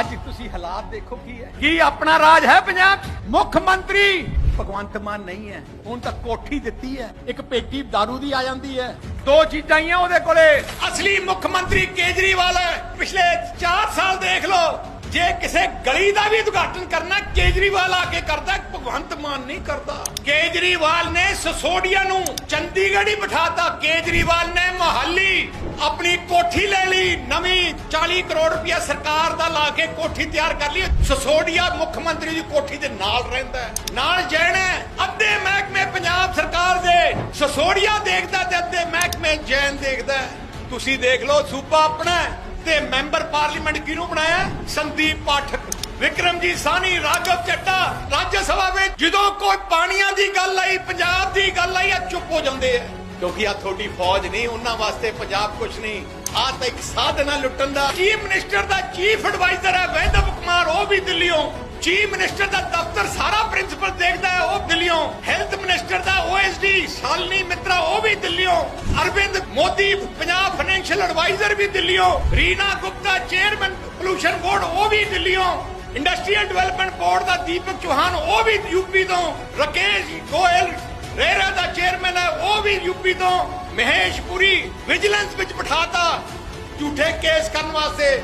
ਅੱਜ ਤੁਸੀਂ ਹਾਲਾਤ ਦੇਖੋ ਕੀ ਹੈ। ਕੀ ਆਪਣਾ ਰਾਜ ਹੈ ਪੰਜਾਬ? ਮੁੱਖ ਮੰਤਰੀ ਭਗਵੰਤ ਮਾਨ ਨਹੀਂ ਹੈ। ਹੁਣ ਤਾਂ ਕੋਠੀ ਦਿੱਤੀ ਹੈ। ਇੱਕ ਪੇਟੀ दारू ਦੀ ਆ ਜਾਂਦੀ ਹੈ। ਦੋ ਚੀਜ਼ਾਂ ਹੀ ਆ ਉਹਦੇ ਕੋਲੇ। ਅਸਲੀ ਮੁੱਖ ਮੰਤਰੀ ਕੇਜਰੀਵਾਲ ਹੈ। ਪਿਛਲੇ 4 ਸਾਲ ਦੇਖ ਲਓ। ਜੇ ਕਿਸੇ ਗਲੀ ਦਾ ਵੀ ਉਦਘਾਟਨ ਕਰਨਾ, ਕੇਜਰੀਵਾਲ ਆ ਕੇ ਕਰਦਾ, ਭਗਵੰਤ ਮਾਨ ਨਹੀਂ ਕਰਦਾ। ਕੇਜਰੀਵਾਲ ਨੇ ਸਸੋਡੀਆ ਨੂੰ ਚੰਡੀਗੜ੍ਹ ਹੀ ਬਿਠਾਤਾ। ਕੇਜਰੀਵਾਲ ਨੇ ਮੋਹਾਲੀ ਆਪਣੀ ਕੋਠੀ ਲੈ ਲਈ। ਨਵੀਂ 40 ਕਰੋੜ ਰੁਪਇਆ ਸਰਕਾਰ ਦਾ ਲਾ ਕੇ ਕੋਠੀ ਤਿਆਰ ਕਰ ਲਈ। ਸਸੋਡੀਆ ਮੁੱਖ ਮੰਤਰੀ ਦੀ ਕੋਠੀ ਦੇ ਨਾਲ ਰਹਿੰਦਾ ਨਾਲ ਜੈਨ ਅੱਧੇ ਮਹਿਕਮੇ ਪੰਜਾਬ ਸਰਕਾਰ ਦੇ ਸਸੋਡੀਆ ਦੇਖਦਾ ਤੇ ਅੱਧੇ ਮਹਿਕਮੇ ਜੈਨ ਦੇਖਦਾ ਤੁਸੀਂ ਦੇਖ ਲਓ ਸੂਬਾ ਆਪਣਾ ਤੇ ਮੈਂਬਰ ਪਾਰਲੀਮੈਂਟ ਕਿਹਨੂੰ ਬਣਾਇਆ? ਸੰਦੀਪ ਪਾਠਕ। ਵਿਕਰਮਜੀਤ ਸਾਨੀ ਰਾਘਵ ਚੱਟਾ, ਰਾਜ ਸਭਾ ਵਿੱਚ ਜਦੋਂ ਕੋਈ ਪਾਣੀਆਂ ਦੀ ਗੱਲ ਆਈ, ਪੰਜਾਬ ਹੋ ਜਾਂਦੇ ਆ। ਕਿਉਂਕਿ ਆ ਤੁਹਾਡੀ ਫੌਜ ਨਹੀਂ, ਉਹਨਾਂ ਵਾਸਤੇ ਪੰਜਾਬ ਕੁਛ ਨਹੀਂ। ਆ ਤਾਂ ਇੱਕ ਸਾਧਨ ਆ ਲੁੱਟਣ ਦਾ। ਚੀਫ ਮਿਨਿਸਟਰ ਦਾ ਚੀਫ ਐਡਵਾਈਜ਼ਰ ਹੈ ਵੈਦਵ ਕੁਮਾਰ, ਉਹ ਵੀ ਦਿੱਲੀੋਂ। ਚੀਫ ਮਿਨਿਸਟਰ ਦਾ ਦਫ਼ਤਰ ਸਾਰਾ ਪ੍ਰਿੰਸੀਪਲ ਦੇਖਦਾ ਹੈ, ਉਹ ਦਿੱਲੀੋਂ। ਹੈਲਥ ਮਿਨਿਸਟਰ ਦਾ ਓਐਸਡੀ ਸ਼ਾਲਨੀ ਮਿੱਤਰਾ, ਉਹ ਵੀ ਦਿੱਲੀੋਂ। ਅਰਵਿੰਦ ਮੋਦੀ, ਪੰਜਾਬ ਫਾਈਨੈਂਸ਼ੀਅਲ ਐਡਵਾਈਜ਼ਰ ਵੀ ਦਿੱਲੀੋਂ। Reena Gupta, chairman pollution board, ਉਹ ਵੀ ਦਿੱਲੀੋਂ। ਇੰਡਸਟਰੀਅਲ ਡਿਵੈਲਪਮੈਂਟ ਬੋਰਡ ਦਾ ਦੀਪਕ ਚੌਹਾਨ, ਉਹ ਵੀ ਯੂਪੀ ਤੋਂ। ਰਕੇਸ਼ ਗੋਇਲ ਰੇਰਾ ਦਾ ਚੇਅਰਮੈਨ ਹੈ, ਉਹ ਵੀ ਯੂਪੀ ਤੋਂ, ਮਹੇਸ਼ ਪੁਰੀ ਵਿਜੀਲੈਂਸ ਵਿੱਚ ਬਿਠਾਤਾ। ਝੂਠੇ ਕੇਸ ਕਰਨ ਵਾਸਤੇ।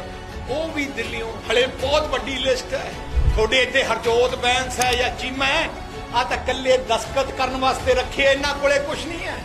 ਉਹ ਵੀ ਦਿੱਲੀੋਂ। ਹਲੇ ਬਹੁਤ ਵੱਡੀ ਲਿਸਟ ਹੈ। ਤੁਹਾਡੇ ਇੱਥੇ ਹਰਜੋਤ ਬੈਂਸ ਹੈ ਜਾਂ ਚੀਮਾ ਹੈ ਆ ਤਾਂ ਕੱਲੇ ਦਸਕਤ ਕਰਨ ਵਾਸਤੇ ਰੱਖੇ, ਇਹਨਾਂ ਕੋਲੇ ਕੁਝ ਨਹੀਂ ਹੈ।